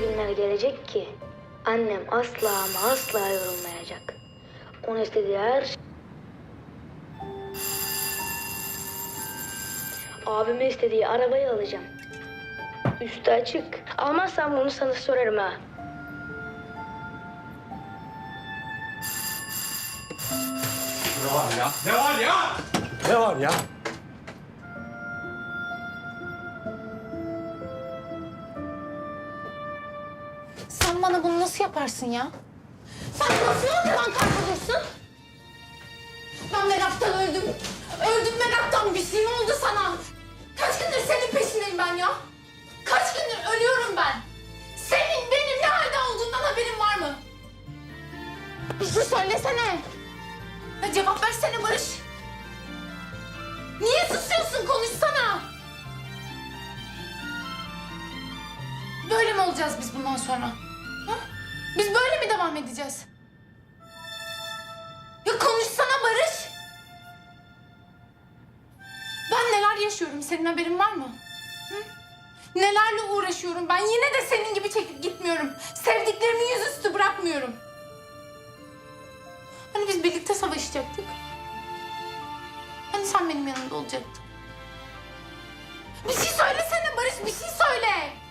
günler gelecek ki annem asla ama asla yorulmayacak. Onun istediği her şey... Abimin istediği arabayı alacağım. Üstü açık. Almazsam bunu sana sorarım ha. Ne var ya? Ne var ya? Ne var ya? Sen bana bunu nasıl yaparsın ya? Sen nasıl ortadan kaybolursun? Ben meraktan öldüm. Öldüm meraktan. Bir şey mi oldu sana? Kaç gündür senin peşindeyim ben ya? Kaç gündür ölüyorum ben? Senin benim ne halde olduğundan haberin var mı? Bir şey söylesene. Ya cevap versene Barış. Olacağız biz bundan sonra? Ha? Biz böyle mi devam edeceğiz? Ya konuşsana Barış. Ben neler yaşıyorum senin haberin var mı? Hı? Nelerle uğraşıyorum ben yine de senin gibi çekip gitmiyorum. Sevdiklerimi yüzüstü bırakmıyorum. Hani biz birlikte savaşacaktık? Hani sen benim yanımda olacaktın? Bir şey söylesene Barış bir şey söyle.